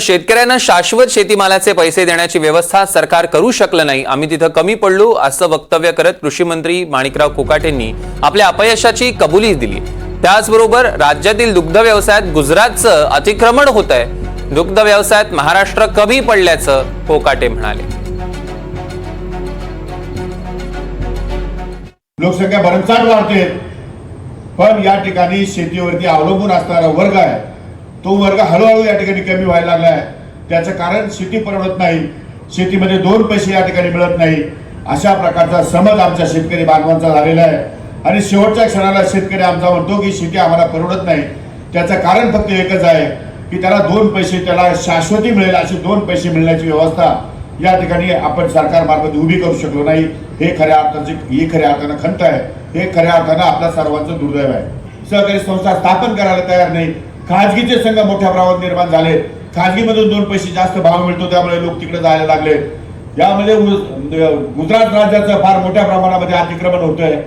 शेतकऱ्यांना शाश्वत शेतीमालाचे पैसे देण्याची व्यवस्था सरकार करू शकलं नाही. आम्ही तिथं कमी पडलो असं वक्तव्य करत कृषी मंत्री माणिकराव कोकाटेंनी आपल्या अपयशाची कबुली दिली. त्याचबरोबर राज्यातील दुग्ध व्यवसायात गुजरातचं अतिक्रमण होत आहे दुग्ध व्यवसायात महाराष्ट्र कमी पडल्याचं कोकाटे म्हणाले. लोकसंख्या भरमसाठ वाढते पण या ठिकाणी शेतीवरती अवलंबून असणारा वर्ग आहे. तो वर्ग हळूहळू या ठिकाणी कमी व्हायला लागला आहे त्याचं कारण शेती परवडत नाही. शेतीमध्ये दोन पैसे या ठिकाणी मिळत नाही. अशा प्रकारचा समज आमच्या शेतकरी बांधवांचा झालेला आहे. आणि शेवटच्या क्षणाला शेतकरी आमचा म्हणतो की शेती आम्हाला परवडत नाही. त्याचं कारण फक्त एकच आहे की त्याला दोन पैसे त्याला शाश्वती मिळेल असे दोन पैसे मिळण्याची व्यवस्था या ठिकाणी आपण सरकारमार्फत उभी करू शकलो नाही. हे खऱ्या अर्थाची ही खऱ्या अर्थानं खंत आहे. हे खऱ्या अर्थानं आपल्या सर्वांचं दुर्दैव आहे. सहकारी संस्था स्थापन करायला तयार नाही. खाजगीचे संघ मोठ्या प्रमाणात निर्माण झाले. खाजगीमधून दोन पैसे जास्त भाव मिळतो त्यामुळे लोक तिकडे जायला लागले. यामध्ये गुजरात राज्याचं फार मोठ्या प्रमाणामध्ये अतिक्रमण होतंय.